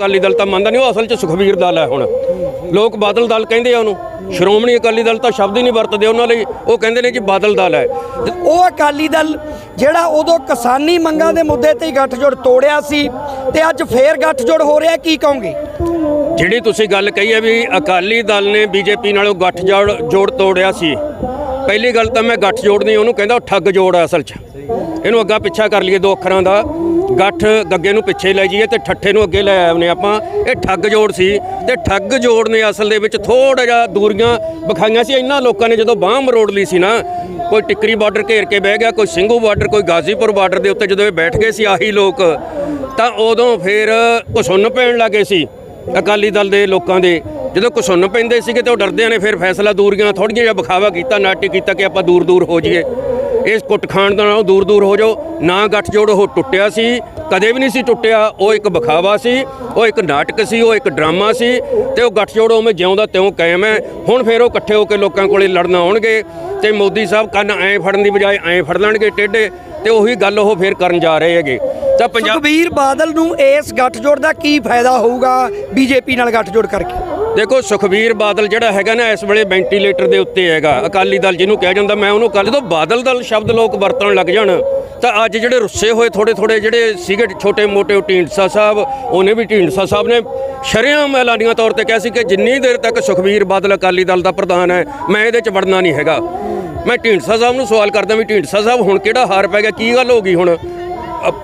ਅਕਾਲੀ ਦਲ ਤਾਂ ਮੰਨਦਾ ਨਹੀਂ ਉਹ ਅਸਲ 'ਚ ਸੁਖਬੀਰ ਦਲ ਹੈ ਹੁਣ। ਲੋਕ ਬਾਦਲ ਦਲ ਕਹਿੰਦੇ ਆ ਉਹਨੂੰ ਸ਼੍ਰੋਮਣੀ ਅਕਾਲੀ ਦਲ ਤਾਂ ਸ਼ਬਦ ਹੀ ਨਹੀਂ ਵਰਤਦੇ ਉਹਨਾਂ ਲਈ ਉਹ ਕਹਿੰਦੇ ਨੇ ਜੀ ਬਾਦਲ ਦਲ ਹੈ। ਉਹ ਅਕਾਲੀ ਦਲ ਜਿਹੜਾ ਉਦੋਂ ਕਿਸਾਨੀ ਮੰਗਾਂ ਦੇ ਮੁੱਦੇ ਤੇ ਹੀ ਗੱਠਜੋੜ ਤੋੜਿਆ ਸੀ ਤੇ ਅੱਜ ਫੇਰ ਗੱਠਜੋੜ ਹੋ ਰਿਹਾ ਕੀ ਕਹੋਗੇ? ਜਿਹੜੀ ਤੁਸੀਂ ਗੱਲ ਕਹੀ ਹੈ ਵੀ ਅਕਾਲੀ ਦਲ ਨੇ ਬੀਜੇਪੀ ਨਾਲੋਂ ਗੱਠ ਜੋੜ ਤੋੜਿਆ ਸੀ ਪਹਿਲੀ ਗੱਲ ਤਾਂ ਮੈਂ ਗੱਠ ਜੋੜ ਨਹੀਂ ਉਹਨੂੰ ਕਹਿੰਦਾ ਠੱਗ ਜੋੜ ਆ ਅਸਲ 'ਚ। ਇਹਨੂੰ ਅੱਗਾ ਪਿੱਛਾ ਕਰ ਲਈਏ ਦੋ ਅੱਖਰਾਂ ਦਾ। ਗੱਠ ਗੱਗੇ ਨੂੰ ਪਿੱਛੇ ਲੈ ਜਾਈਏ ਤੇ ਠੱਠੇ ਨੂੰ ਅੱਗੇ ਲੈ ਆਉਨੇ ਆਪਾਂ। ਇਹ ਠੱਗ ਜੋੜ ਸੀ ਤੇ ਠੱਗ ਜੋੜ ਨੇ ਅਸਲ ਦੇ ਵਿੱਚ ਥੋੜਾ ਜਿਹਾ ਦੂਰੀਆਂ ਵਿਖਾਈਆਂ ਸੀ। ਇਹਨਾਂ ਲੋਕਾਂ ਨੇ ਜਦੋਂ ਬਾਹ ਮਰੋੜ ਲਈ ਸੀ ਨਾ, ਕੋਈ ਟਿੱਕਰੀ ਬਾਰਡਰ ਘੇਰ ਕੇ ਬਹਿ ਗਿਆ, ਕੋਈ ਸਿੰਘੂ ਬਾਰਡਰ, ਕੋਈ ਗਾਜ਼ੀਪੁਰ ਬਾਰਡਰ ਦੇ ਉੱਤੇ ਜਦੋਂ ਇਹ ਬੈਠ ਗਏ ਸੀ ਆਹੀ ਲੋਕ, ਤਾਂ ਉਦੋਂ ਫਿਰ ਘੁਸੁੰਨ ਪੈਣ ਲੱਗੇ ਸੀ ਅਕਾਲੀ ਦਲ ਦੇ ਲੋਕਾਂ ਦੇ। ਜਦੋਂ ਘੁਸੁੰਨ ਪੈਂਦੇ ਸੀਗੇ ਤੇ ਉਹ ਡਰਦਿਆਂ ਨੇ ਫਿਰ ਫੈਸਲਾ ਦੂਰੀਆਂ ਥੋੜੀਆਂ ਜਿਹਾ ਵਿਖਾਵਾ ਕੀਤਾ ਨਾਟਕ ਕੀਤਾ ਕਿ ਆਪਾਂ ਦੂਰ ਦੂਰ ਹੋ ਜਾਈਏ। ਇਸ ਕੁੱਟ ਖਾਣ ਦਾ ਨਾਲੋਂ ਦੂਰ ਦੂਰ ਹੋ ਜਾਓ। ਨਾ ਗੱਠਜੋੜ ਉਹ ਟੁੱਟਿਆ ਸੀ, ਕਦੇ ਵੀ ਨਹੀਂ ਸੀ ਟੁੱਟਿਆ। ਉਹ ਇੱਕ ਵਿਖਾਵਾ ਸੀ, ਉਹ ਇੱਕ ਨਾਟਕ ਸੀ, ਉਹ ਇੱਕ ਡਰਾਮਾ ਸੀ ਤੇ ਉਹ ਗੱਠ ਜੋੜ ਉਵੇਂ ਜਿਉਂਦਾ ਤਿਉਂ ਕਾਇਮ ਹੈ। ਹੁਣ ਫਿਰ ਉਹ ਇਕੱਠੇ ਹੋ ਕੇ ਲੋਕਾਂ ਕੋਲੇ ਲੜਨ ਆਉਣਗੇ ਤੇ ਮੋਦੀ ਸਾਹਿਬ ਕੰਨ ਐਂ ਫੜਨ ਦੀ ਬਜਾਏ ਐਂ ਫੜ ਲੈਣਗੇ ਟੇਢੇ ਤੇ ਉਹੀ ਗੱਲ ਉਹ ਫਿਰ ਕਰਨ ਜਾ ਰਹੇ ਹੈਗੇ। ਤਾਂ ਪੰਜਾਬ ਸੁਖਬੀਰ ਬਾਦਲ ਨੂੰ ਇਸ ਗੱਠਜੋੜ ਦਾ ਕੀ ਫਾਇਦਾ ਹੋਊਗਾ ਬੀਜੇਪੀ ਨਾਲ ਗੱਠਜੋੜ ਕਰਕੇ? ਦੇਖੋ ਸੁਖਬੀਰ ਬਾਦਲ ਜਿਹੜਾ ਹੈਗਾ ਨਾ ਇਸ ਵੇਲੇ ਵੈਂਟੀਲੇਟਰ ਦੇ ਉੱਤੇ ਹੈਗਾ, ਅਕਾਲੀ ਦਲ ਜਿਹਨੂੰ ਕਿਹਾ ਜਾਂਦਾ, ਮੈਂ ਉਹਨੂੰ ਕੱਲ ਜਦੋਂ ਬਾਦਲ ਦਲ ਸ਼ਬਦ ਲੋਕ ਵਰਤਣ ਲੱਗ ਜਾਣ, ਤਾਂ ਅੱਜ ਜਿਹੜੇ ਰੁੱਸੇ ਹੋਏ ਥੋੜੇ ਥੋੜੇ ਜਿਹੜੇ ਸੀਗੇ ਛੋਟੇ ਮੋਟੇ ਢੀਂਡਸਾ ਸਾਹਿਬ, ਉਹਨੇ ਵੀ ਢੀਂਡਸਾ ਸਾਹਿਬ ਨੇ ਸ਼ਰੇਆਮ ਐਲਾਨੀਆਂ ਤੌਰ ਤੇ ਕਿਹਾ ਸੀ ਕਿ ਜਿੰਨੀ ਦੇਰ ਤੱਕ ਸੁਖਬੀਰ ਬਾਦਲ ਅਕਾਲੀ ਦਲ ਦਾ ਪ੍ਰਧਾਨ ਹੈ, ਮੈਂ ਇਹਦੇ 'ਚ ਵੜਨਾ ਨਹੀਂ ਹੈਗਾ। ਮੈਂ ਢੀਂਡਸਾ ਸਾਹਿਬ ਨੂੰ ਸਵਾਲ ਕਰਦਾ ਵੀ ਢੀਂਡਸਾ ਸਾਹਿਬ ਹੁਣ ਕਿਹੜਾ ਹਾਰ ਪੈ ਗਿਆ, ਕੀ ਗੱਲ ਹੋ ਗਈ ਹੁਣ?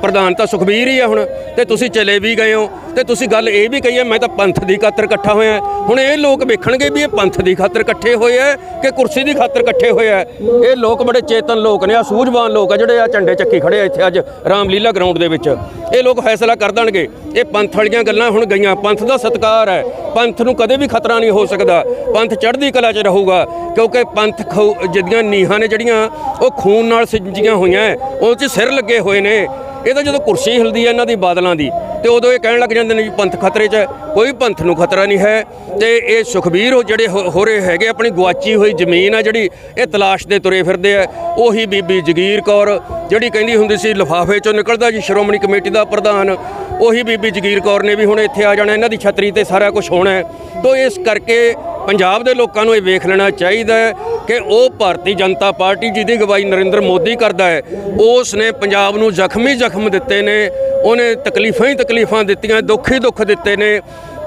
ਪ੍ਰਧਾਨ ਤਾਂ ਸੁਖਬੀਰ ਹੀ ਆ ਹੁਣ, ਤੇ ਤੁਸੀਂ ਚਲੇ ਵੀ ਗਏ ਹੋ। ਤੇ ਤੁਸੀਂ ਗੱਲ ਇਹ ਵੀ ਕਹੀ ਹੈ, ਮੈਂ ਤਾਂ ਪੰਥ ਦੀ ਖਾਤਰ ਇਕੱਠਾ ਹੋਇਆ ਹੁਣ ਇਹ ਲੋਕ ਵੇਖਣਗੇ ਵੀ ਇਹ ਪੰਥ ਦੀ ਖਾਤਰ ਇਕੱਠੇ ਹੋਏ ਆ ਕਿ ਕੁਰਸੀ ਦੀ ਖਾਤਰ ਇਕੱਠੇ ਹੋਏ ਆ ਇਹ ਲੋਕ ਬੜੇ ਚੇਤਨ ਲੋਕ ਨੇ ਆ ਸੂਝਵਾਨ ਲੋਕ ਆ ਜਿਹੜੇ ਆ ਝੰਡੇ ਚੱਕੀ ਖੜੇ ਆ ਇੱਥੇ ਅੱਜ ਰਾਮਲੀਲਾ ਗਰਾਊਂਡ ਦੇ ਵਿੱਚ। ਇਹ ਲੋਕ ਫੈਸਲਾ ਕਰ ਦੇਣਗੇ। ਇਹ ਪੰਥ ਵਾਲੀਆਂ ਗੱਲਾਂ ਹੁਣ ਗਈਆਂ। ਪੰਥ ਦਾ ਸਤਕਾਰ ਹੈ। ਪੰਥ ਨੂੰ ਕਦੇ ਵੀ ਖਤਰਾ ਨਹੀਂ ਹੋ ਸਕਦਾ। ਪੰਥ ਚੜ੍ਹਦੀ ਕਲਾ 'ਚ ਰਹੂਗਾ, ਕਿਉਂਕਿ ਪੰਥ ਖੂ- ਜਿਹਦੀਆਂ ਨੀਹਾਂ ਨੇ ਜਿਹੜੀਆਂ, ਉਹ ਖੂਨ ਨਾਲ ਸਿੰਜੀਆਂ ਹੋਈਆਂ ਉਹ 'ਚ ਸਿਰ ਲੱਗੇ ਹੋਏ ਨੇ। ਇਹ ਤਾਂ ਜਦੋਂ ਕੁਰਸੀ ਹਿਲਦੀ ਹੈ ਇਹਨਾਂ ਦੀ ਬਾਦਲਾਂ ਦੀ, ਤੇ ਉਦੋਂ ਇਹ ਕਹਿਣ ਲੱਗ ਜਾਂਦੇ ਨੇ ਜੀ ਪੰਥ ਖਤਰੇ 'ਚ ਹੈ। ਕੋਈ ਪੰਥ ਨੂੰ ਖਤਰਾ ਨਹੀਂ ਹੈ। ਤੇ ਇਹ ਸੁਖਬੀਰ ਉਹ ਜਿਹੜੇ ਹੋ ਹੋ ਰਹੇ ਹੈਗੇ, ਆਪਣੀ ਗਵਾਚੀ ਹੋਈ ਜ਼ਮੀਨ ਆ ਜਿਹੜੀ, ਇਹ ਤਲਾਸ਼ ਦੇ ਤੁਰੇ ਫਿਰਦੇ ਆ। ਉਹੀ ਬੀਬੀ ਜਗੀਰ ਕੌਰ, ਜਿਹੜੀ ਕਹਿੰਦੀ ਹੁੰਦੀ ਸੀ, ਲਿਫਾਫੇ 'ਚੋਂ ਨਿਕਲਦਾ ਜੀ, ਸ਼੍ਰੋਮਣੀ ਕਮੇਟੀ ਦਾ ਪ੍ਰਧਾਨ। ਉਹੀ ਬੀਬੀ ਜਗੀਰ ਕੌਰ ਨੇ ਵੀ ਹੁਣ ਇੱਥੇ ਆ ਜਾਣਾ, ਇਹਨਾਂ ਦੀ ਛਤਰੀ ਤੇ ਸਾਰਾ ਕੁਝ ਹੋਣਾ ਹੈ। ਤੋ ਇਸ ਕਰਕੇ ਪੰਜਾਬ ਦੇ ਲੋਕਾਂ ਨੂੰ ਇਹ ਵੇਖ ਲੈਣਾ ਚਾਹੀਦਾ ਹੈ ਕਿ ਉਹ ਭਾਰਤੀ ਜਨਤਾ ਪਾਰਟੀ ਜਿਹਦੀ ਅਗਵਾਈ ਨਰਿੰਦਰ ਮੋਦੀ ਕਰਦਾ ਹੈ ਉਸ ਨੇ ਪੰਜਾਬ ਨੂੰ ਜ਼ਖਮੀ ਜ਼ਖਮ ਦਿੱਤੇ ਨੇ, ਉਹਨੇ ਤਕਲੀਫਾਂ ਹੀ ਤਕਲੀਫਾਂ ਦਿੱਤੀਆਂ, ਦੁੱਖ ਹੀ ਦੁੱਖ ਦਿੱਤੇ ਨੇ।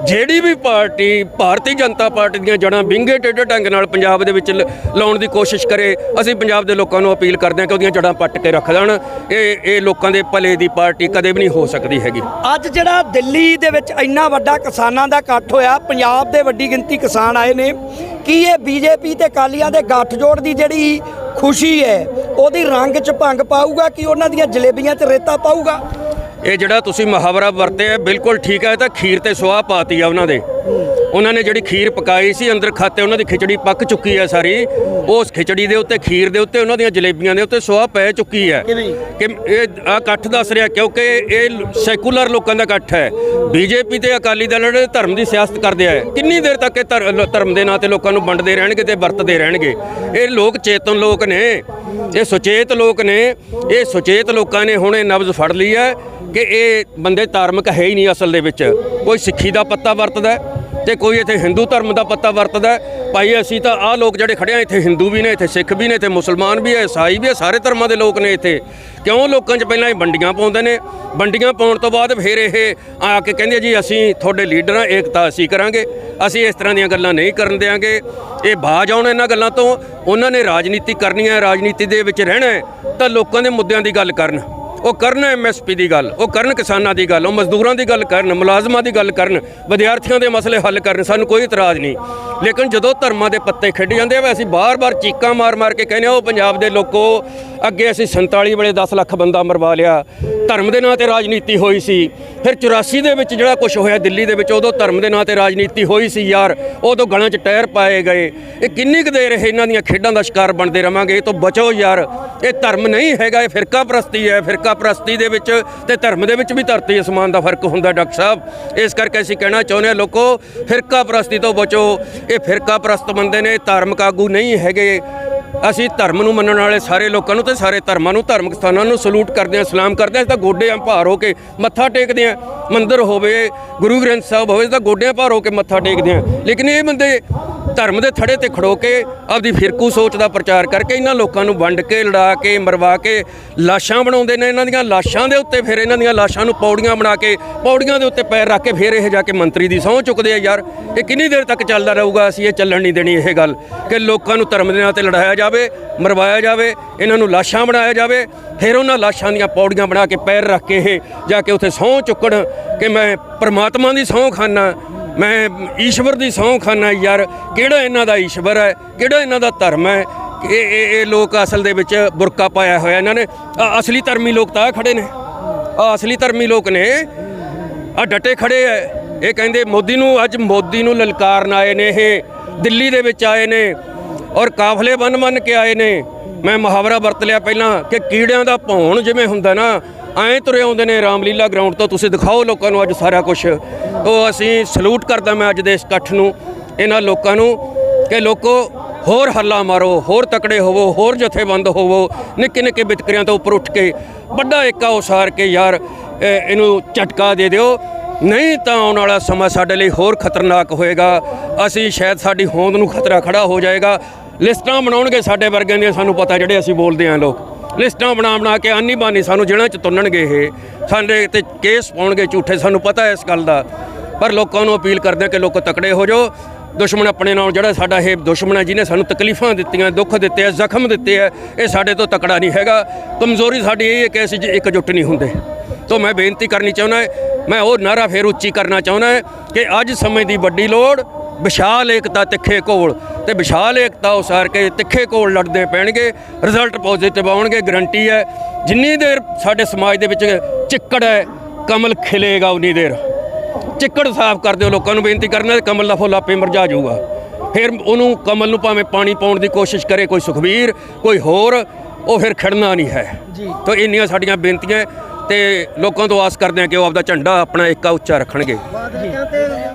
ਜਿਹੜੀ ਵੀ ਪਾਰਟੀ, ਭਾਰਤੀ ਜਨਤਾ ਪਾਰਟੀ ਦੀਆਂ ਜੜਾਂ ਵਿੰਗੇ ਟੇਢੇ ਢੰਗ ਨਾਲ ਪੰਜਾਬ ਦੇ ਵਿੱਚ ਲ- ਲਾਉਣ ਦੀ ਕੋਸ਼ਿਸ਼ ਕਰੇ, ਅਸੀਂ ਪੰਜਾਬ ਦੇ ਲੋਕਾਂ ਨੂੰ ਅਪੀਲ ਕਰਦੇ ਹਾਂ ਕਿ ਉਹਦੀਆਂ ਜੜਾਂ ਪੱਟ ਕੇ ਰੱਖ ਲੈਣ ਇਹ ਇਹ ਲੋਕਾਂ ਦੇ ਭਲੇ ਦੀ ਪਾਰਟੀ ਕਦੇ ਵੀ ਨਹੀਂ ਹੋ ਸਕਦੀ ਹੈਗੀ। ਅੱਜ ਜਿਹੜਾ ਦਿੱਲੀ ਦੇ ਵਿੱਚ ਇੰਨਾ ਵੱਡਾ ਕਿਸਾਨਾਂ ਦਾ ਇਕੱਠ ਹੋਇਆ, ਪੰਜਾਬ ਦੇ ਵੱਡੀ ਗਿਣਤੀ ਕਿਸਾਨ ਆਏ ਨੇ, ਕੀ ਇਹ ਬੀਜੇਪੀ ਤੇ ਕਾਲੀਆਂ ਦੇ ਗੱਠਜੋੜ ਦੀ ਜਿਹੜੀ ਖੁਸ਼ੀ ਹੈ, ਉਹਦੀ ਰੰਗ 'ਚ ਭੰਗ ਪਾਊਗਾ ਕਿ ਉਹਨਾਂ ਦੀਆਂ ਜਲੇਬੀਆਂ 'ਚ ਰੇਤਾ ਪਾਊਗਾ? ਇਹ ਜਿਹੜਾ ਤੁਸੀਂ ਮੁਹਾਵਰਾ ਵਰਤਿਆ ਬਿਲਕੁਲ ਠੀਕ ਹੈ ਇਹ ਤਾਂ ਖੀਰ ਤੇ ਸੁਆਹ ਪਾਤੀ ਆ ਉਹਨਾਂ ਦੇ। ਉਹਨਾਂ ਨੇ ਜਿਹੜੀ ਖੀਰ ਪਕਾਈ ਸੀ ਅੰਦਰ ਖਾਤੇ ਉਹਨਾਂ ਦੀ ਖਿਚੜੀ ਪੱਕ ਚੁੱਕੀ ਹੈ ਸਾਰੀ। ਉਸ ਖਿਚੜੀ ਦੇ ਉੱਤੇ ਖੀਰ ਦੇ ਉੱਤੇ ਉਹਨਾਂ ਦੀਆਂ ਜਲੇਬੀਆਂ ਦੇ ਉੱਤੇ ਸੁਆਹ ਪੈ ਚੁੱਕੀ ਹੈ? ਕਿ ਇਹ ਆ ਇਕੱਠ ਦੱਸ ਰਿਹਾ ਕਿਉਂਕਿ ਇਹ ਸੈਕੂਲਰ ਲੋਕਾਂ ਦਾ ਇਕੱਠ ਹੈ। ਬੀਜੇਪੀ ਤੇ ਅਕਾਲੀ ਦਲ ਜਿਹੜੇ ਧਰਮ ਦੀ ਸਿਆਸਤ ਕਰਦੇ ਆ। ਕਿੰਨੀ ਦੇਰ ਤੱਕ ਇਹ ਧਰ- ਧਰਮ ਦੇ ਨਾਂ ਤੇ ਲੋਕਾਂ ਨੂੰ ਵੰਡਦੇ ਰਹਿਣਗੇ ਤੇ ਵਰਤਦੇ ਰਹਿਣਗੇ? ਇਹ ਲੋਕ ਚੇਤਨ ਲੋਕ ਨੇ। ਇਹ ਸੁਚੇਤ ਲੋਕ ਨੇ। ਇਹ ਸੁਚੇਤ ਲੋਕਾਂ ਨੇ ਹੁਣ ਇਹ ਨਬਜ਼ ਫੜ ਲਈ ਹੈ ਕਿ ਇਹ ਬੰਦੇ ਧਾਰਮਿਕ ਹੈ ਹੀ ਨਹੀਂ ਅਸਲ ਦੇ ਵਿੱਚ। ਕੋਈ ਸਿੱਖੀ ਦਾ ਪੱਤਾ ਵਰਤਦਾ ਹੈ ਤੇ ਕੋਈ ਇੱਥੇ ਹਿੰਦੂ ਧਰਮ ਦਾ ਪੱਤਾ ਵਰਤਦਾ ਭਾਈ, ਅਸੀਂ ਤਾਂ ਆਹ ਲੋਕ ਜਿਹੜੇ ਖੜੇ ਆ, ਇੱਥੇ ਹਿੰਦੂ ਵੀ ਨੇ, ਇੱਥੇ ਸਿੱਖ ਵੀ ਨੇ, ਇੱਥੇ ਮੁਸਲਮਾਨ ਵੀ ਹੈ ਈਸਾਈ ਵੀ ਹੈ ਸਾਰੇ ਧਰਮਾਂ ਦੇ ਲੋਕ ਨੇ ਇੱਥੇ। ਕਿਉਂ ਲੋਕਾਂ 'ਚ ਪਹਿਲਾਂ ਇਹ ਵੰਡੀਆਂ ਪਾਉਂਦੇ ਨੇ? ਵੰਡੀਆਂ ਪਾਉਣ ਤੋਂ ਬਾਅਦ ਫਿਰ ਇਹ ਆ ਕੇ ਕਹਿੰਦੇ ਜੀ, ਅਸੀਂ ਤੁਹਾਡੇ ਲੀਡਰ ਹਾਂ ਏਕਤਾ ਅਸੀਂ ਕਰਾਂਗੇ। ਅਸੀਂ ਇਸ ਤਰ੍ਹਾਂ ਦੀਆਂ ਗੱਲਾਂ ਨਹੀਂ ਕਰਨ ਦੇਾਂਗੇ ਇਹ ਬਾਜ ਆਉਣ ਇਹਨਾਂ ਗੱਲਾਂ ਤੋਂ। ਉਹਨਾਂ ਨੇ ਰਾਜਨੀਤੀ ਕਰਨੀ ਹੈ, ਰਾਜਨੀਤੀ ਦੇ ਵਿੱਚ ਰਹਿਣਾ ਤਾਂ ਲੋਕਾਂ ਦੇ ਮੁੱਦਿਆਂ ਦੀ ਗੱਲ ਕਰਨ। ਉਹ ਕਰਨ ਐਮਐਸਪੀ ਦੀ ਗੱਲ, ਉਹ ਕਰਨ ਕਿਸਾਨਾਂ ਦੀ ਗੱਲ, ਉਹ ਮਜ਼ਦੂਰਾਂ ਦੀ ਗੱਲ ਕਰਨ, ਮੁਲਾਜ਼ਮਾਂ ਦੀ ਗੱਲ ਕਰਨ, ਵਿਦਿਆਰਥੀਆਂ ਦੇ ਮਸਲੇ ਹੱਲ ਕਰਨ, ਸਾਨੂੰ ਕੋਈ ਇਤਰਾਜ਼ ਨਹੀਂ। ਲੇਕਿਨ ਜਦੋਂ ਧਰਮਾਂ ਦੇ ਪੱਤੇ ਖੇਡ ਜਾਂਦੇ ਆ, ਅਸੀਂ ਬਾਰ-ਬਾਰ ਚੀਕਾਂ ਮਾਰ-ਮਾਰ ਕੇ ਕਹਿੰਦੇ ਆ, ਉਹ ਪੰਜਾਬ ਦੇ ਲੋਕੋ, ਅੱਗੇ ਅਸੀਂ 47 ਵੇਲੇ 10 ਲੱਖ ਬੰਦਾ ਮਰਵਾ ਲਿਆ। ਧਰਮ ਦੇ ਨਾਂ ਤੇ ਰਾਜਨੀਤੀ ਹੋਈ ਸੀ। ਫਿਰ 84 ਦੇ ਵਿੱਚ ਜਿਹੜਾ ਕੁਝ ਹੋਇਆ ਦਿੱਲੀ ਦੇ ਵਿੱਚ, ਉਦੋਂ ਧਰਮ ਦੇ ਨਾਂ ਤੇ ਰਾਜਨੀਤੀ ਹੋਈ ਸੀ ਯਾਰ। ਉਦੋਂ ਗਲਾਂ 'ਚ ਟਾਇਰ ਪਾਏ ਗਏ। ਇਹ ਕਿੰਨੀ ਕੁ ਦੇਰ ਇਹ ਇਹਨਾਂ ਦੀਆਂ ਖੇਡਾਂ ਦਾ ਸ਼ਿਕਾਰ ਬਣਦੇ ਰਵਾਂਗੇ? ਇਹ ਤੋਂ ਬਚੋ ਯਾਰ। ਇਹ ਧਰਮ ਨਹੀਂ ਹੈਗਾ, ਇਹ ਫਿਰਕਾ ਪ੍ਰਸਤੀ ਹੈ। ਫਿਰਕਾ ਪ੍ਰਸਤੀ ਦੇ ਵਿੱਚ ਤੇ ਧਰਮ ਦੇ ਵਿੱਚ ਵੀ ਧਰਤੀ ਅਸਮਾਨ ਦਾ ਫ਼ਰਕ ਹੁੰਦਾ ਡਾਕਟਰ ਸਾਹਿਬ। ਇਸ ਕਰਕੇ ਅਸੀਂ ਕਹਿਣਾ ਚਾਹੁੰਦੇ ਹਾਂ ਲੋਕੋ, ਫਿਰਕਾ ਪ੍ਰਸਤੀ ਤੋਂ ਬਚੋ। ਇਹ ਫਿਰਕਾ ਪ੍ਰਸਤ ਬੰਦੇ ਨੇ ਧਾਰਮਿਕ ਆਗੂ ਨਹੀਂ ਹੈਗੇ। ਅਸੀਂ ਧਰਮ ਨੂੰ ਮੰਨਣ ਵਾਲੇ ਸਾਰੇ ਲੋਕਾਂ ਨੂੰ ਤੇ ਸਾਰੇ ਧਰਮਾਂ ਨੂੰ, ਧਾਰਮਿਕ ਸਥਾਨਾਂ ਨੂੰ ਸਲੂਟ ਕਰਦੇ ਹਾਂ, ਸਲਾਮ ਕਰਦੇ ਹਾਂ। ਅਸੀਂ ਤਾਂ ਗੋਡਿਆਂ ਭਾਰ ਹੋ ਕੇ ਮੱਥਾ ਟੇਕਦੇ ਹਾਂ। ਮੰਦਿਰ ਹੋਵੇ, ਗੁਰੂ ਗ੍ਰੰਥ ਸਾਹਿਬ ਹੋਵੇ ਤਾਂ ਗੋਡਿਆਂ ਭਾਰ ਹੋ ਕੇ ਮੱਥਾ ਟੇਕਦੇ ਹਾਂ। ਲੇਕਿਨ ਇਹ ਬੰਦੇ ਧਰਮ ਦੇ ਥੜੇ ਤੇ ਖੜੋ ਕੇ ਆਪਦੀ ਫਿਰਕੂ ਸੋਚ ਦਾ ਪ੍ਰਚਾਰ ਕਰਕੇ ਇਹਨਾਂ ਲੋਕਾਂ ਨੂੰ ਵੰਡ ਕੇ, ਲੜਾ ਕੇ, ਮਰਵਾ ਕੇ ਲਾਸ਼ਾਂ ਬਣਾਉਂਦੇ ਨੇ। ਇਹਨਾਂ ਦੀਆਂ ਲਾਸ਼ਾਂ ਦੇ ਉੱਤੇ ਫਿਰ ਇਹਨਾਂ ਦੀਆਂ ਲਾਸ਼ਾਂ ਨੂੰ ਪੌੜੀਆਂ ਬਣਾ ਕੇ, ਪੌੜੀਆਂ ਦੇ ਉੱਤੇ ਪੈਰ ਰੱਖ ਕੇ ਫਿਰ ਇਹ ਜਾ ਕੇ ਮੰਤਰੀ ਦੀ ਸਹੁੰ ਚੁੱਕਦੇ ਆ ਯਾਰ। ਇਹ ਕਿੰਨੀ ਦੇਰ ਤੱਕ ਚੱਲਦਾ ਰਹੂਗਾ? ਅਸੀਂ ਇਹ ਚੱਲਣ ਨਹੀਂ ਦੇਣੀ ਇਹ ਗੱਲ। ਕਿ ਲੋਕਾਂ ਨੂੰ ਧਰਮ ਦੇ ਨਾਂ ਤੇ ਲੜਾਇਆ ਜਾਵੇ, ਮਰਵਾਇਆ ਜਾਵੇ, ਇਹਨਾਂ ਨੂੰ ਲਾਸ਼ਾਂ ਬਣਾਇਆ ਜਾਵੇ, ਫਿਰ ਉਹਨਾਂ ਲਾਸ਼ਾਂ ਦੀਆਂ ਪੌੜੀਆਂ ਬਣਾ ਕੇ ਪੈਰ ਰੱਖ ਕੇ ਇਹ ਜਾ ਕੇ ਉੱਥੇ ਸਹੁੰ ਚੁੱਕਣ। ਕਿ ਮੈਂ ਪਰਮਾਤਮਾ ਦੀ ਸਹੁੰ ਖਾਨਾ ਮੈਂ ਈਸ਼ਵਰ ਦੀ ਸਹੁੰ ਖਾਨਾ ਯਾਰ, ਕਿਹੜਾ ਇਹਨਾਂ ਦਾ ਈਸ਼ਵਰ ਹੈ? ਕਿਹੜਾ ਇਹਨਾਂ ਦਾ ਧਰਮ ਹੈ? ਇਹ ਇਹ ਲੋਕ ਅਸਲ ਦੇ ਵਿੱਚ ਬੁਰਕਾ ਪਾਇਆ ਹੋਇਆ ਇਹਨਾਂ ਨੇ। ਆਹ ਅਸਲੀ ਧਰਮੀ ਲੋਕ ਤਾਂ ਆਹ ਖੜੇ ਨੇ। ਆ ਅਸਲੀ ਧਰਮੀ ਲੋਕ ਨੇ। ਆ ਡਟੇ ਖੜੇ ਐ। ਇਹ ਕਹਿੰਦੇ, ਮੋਦੀ ਨੂੰ ਅੱਜ ਮੋਦੀ ਨੂੰ ਲਲਕਾਰਨ ਆਏ ਨੇ ਇਹ। ਦਿੱਲੀ ਦੇ ਵਿੱਚ ਆਏ ਨੇ ਔਰ ਕਾਫਲੇ ਬੰਨ ਬੰਨ ਕੇ ਆਏ ਨੇ। ਮੈਂ ਮੁਹਾਵਰਾ ਵਰਤ ਲਿਆ ਪਹਿਲਾਂ ਕਿ ਕੀੜਿਆਂ ਦਾ ਭੌਣ ਜਿਵੇਂ ਹੁੰਦਾ ਨਾ, ਐਂ ਤੁਰੇ ਆਉਂਦੇ ਨੇ ਰਾਮਲੀਲਾ ਗਰਾਊਂਡ ਤੋਂ, ਤੁਸੀਂ ਦਿਖਾਓ ਲੋਕਾਂ ਨੂੰ ਅੱਜ ਸਾਰਾ ਕੁਝ ਉਹ ਅਸੀਂ ਸਲੂਟ ਕਰਦਾ ਮੈਂ ਅੱਜ ਦੇ ਇਸ ਇਕੱਠ ਨੂੰ, ਇਹਨਾਂ ਲੋਕਾਂ ਨੂੰ, ਕਿ ਲੋਕੋ ਹੋਰ ਹੱਲਾ ਮਾਰੋ, ਹੋਰ ਤਕੜੇ ਹੋਵੋ, ਹੋਰ ਜਥੇਬੰਦ ਹੋਵੋ, ਨਿੱਕੇ ਨਿੱਕੇ ਵਿਤਕਰਿਆਂ ਤੋਂ ਉੱਪਰ ਉੱਠ ਕੇ, ਵੱਡਾ ਏਕਾ ਉਸਾਰ ਕੇ ਯਾਰ ਇਹਨੂੰ ਝਟਕਾ ਦੇ ਦਿਓ। ਨਹੀਂ ਤਾਂ ਆਉਣ ਵਾਲਾ ਸਮਾਂ ਸਾਡੇ ਲਈ ਹੋਰ ਖਤਰਨਾਕ ਹੋਏਗਾ। ਅਸੀਂ ਸ਼ਾਇਦ ਸਾਡੀ ਹੋਂਦ ਨੂੰ ਖਤਰਾ ਖੜਾ ਹੋ ਜਾਏਗਾ। ਲਿਸਟਾਂ ਬਣਾਉਣਗੇ ਸਾਡੇ ਵਰਗਿਆਂ ਦੀਆਂ, ਸਾਨੂੰ ਪਤਾ ਜਿਹੜੇ ਅਸੀਂ ਬੋਲਦੇ ਆਂ ਲੋਕ। ਲਿਸਟਾਂ ਬਣਾ ਬਣਾ ਕੇ ਆਨੀ ਬਾਨੀ ਸਾਨੂੰ ਜਿਹੜਾ ਚ ਤੁੰਨਣਗੇ ਇਹ। ਸਾਡੇ ਤੇ ਕੇਸ ਪਾਉਣਗੇ ਝੂਠੇ, ਸਾਨੂੰ ਪਤਾ ਹੈ ਇਸ ਗੱਲ ਦਾ। ਪਰ ਲੋਕਾਂ ਨੂੰ ਅਪੀਲ ਕਰਦੇ ਹਾਂ ਕਿ ਲੋਕ ਤਕੜੇ ਹੋ ਜਾਓ। ਦੁਸ਼ਮਣ ਆਪਣੇ ਨਾਲ ਜਿਹੜਾ ਸਾਡਾ ਇਹ ਦੁਸ਼ਮਣ ਹੈ, ਜਿਹਨੇ ਸਾਨੂੰ ਤਕਲੀਫਾਂ ਦਿੱਤੀਆਂ, ਦੁੱਖ ਦਿੱਤੇ ਆ ਜ਼ਖਮ ਦਿੱਤੇ ਆ ਇਹ ਸਾਡੇ ਤੋਂ ਤਕੜਾ ਨਹੀਂ ਹੈਗਾ। ਕਮਜ਼ੋਰੀ ਸਾਡੀ ਇਹ ਹੈ ਕਿ ਅਸੀਂ ਜੇ ਇਕਜੁੱਟ ਨਹੀਂ ਹੁੰਦੇ। ਤੋਂ ਮੈਂ ਬੇਨਤੀ ਕਰਨੀ ਚਾਹੁੰਦਾ, ਮੈਂ ਉਹ ਨਾਰਾ ਫੇਰ ਉੱਚੀ ਕਰਨਾ ਚਾਹੁੰਦਾ ਕਿ ਅੱਜ ਸਮੇਂ ਦੀ ਵੱਡੀ ਲੋੜ ਵਿਸ਼ਾਲ ਏਕਤਾ ਤਿੱਖੇ ਕੋਲ ਤੇ ਵਿਸ਼ਾਲ ਏਕਤਾ ਉਸਾਰ ਕੇ ਤਿੱਖੇ ਕੋਲ ਲੜਦੇ ਪੈਣਗੇ ਰਿਜ਼ਲਟ ਪੋਜ਼ਿਟਿਵ ਆਉਣਗੇ ਗਰੰਟੀ ਹੈ। ਜਿੰਨੀ ਦੇਰ ਸਾਡੇ ਸਮਾਜ ਦੇ ਵਿੱਚ ਚਿੱਕੜ ਹੈ ਕਮਲ ਖਿਲੇਗਾ ਉਨੀ ਦੇਰ। ਚਿੱਕੜ ਸਾਫ਼ ਕਰ ਦਿਓ ਲੋਕਾਂ ਨੂੰ ਬੇਨਤੀ ਕਰਨਾ ਹੈ, ਕਮਲ ਦਾ ਫੁੱਲ ਆਪੇ ਮੁਰਝਾ ਜਾਊਗਾ। ਫਿਰ ਉਹਨੂੰ ਕਮਲ ਨੂੰ ਭਾਵੇਂ ਪਾਣੀ ਪਾਉਣ ਦੀ ਕੋਸ਼ਿਸ਼ ਕਰੇ ਕੋਈ ਸੁਖਵੀਰ ਕੋਈ ਹੋਰ ਉਹ ਫਿਰ ਖੜਨਾ ਨਹੀਂ ਹੈ। ਜੀ। ਤਾਂ ਇੰਨੀਆਂ ਸਾਡੀਆਂ ਬੇਨਤੀਆਂ ਤੇ ਲੋਕਾਂ ਤੋਂ ਆਸ ਕਰਦੇ ਹਾਂ ਕਿ ਉਹ ਆਪਦਾ ਝੰਡਾ ਆਪਣਾ ਏਕਾ ਉੱਚਾ ਰੱਖਣਗੇ।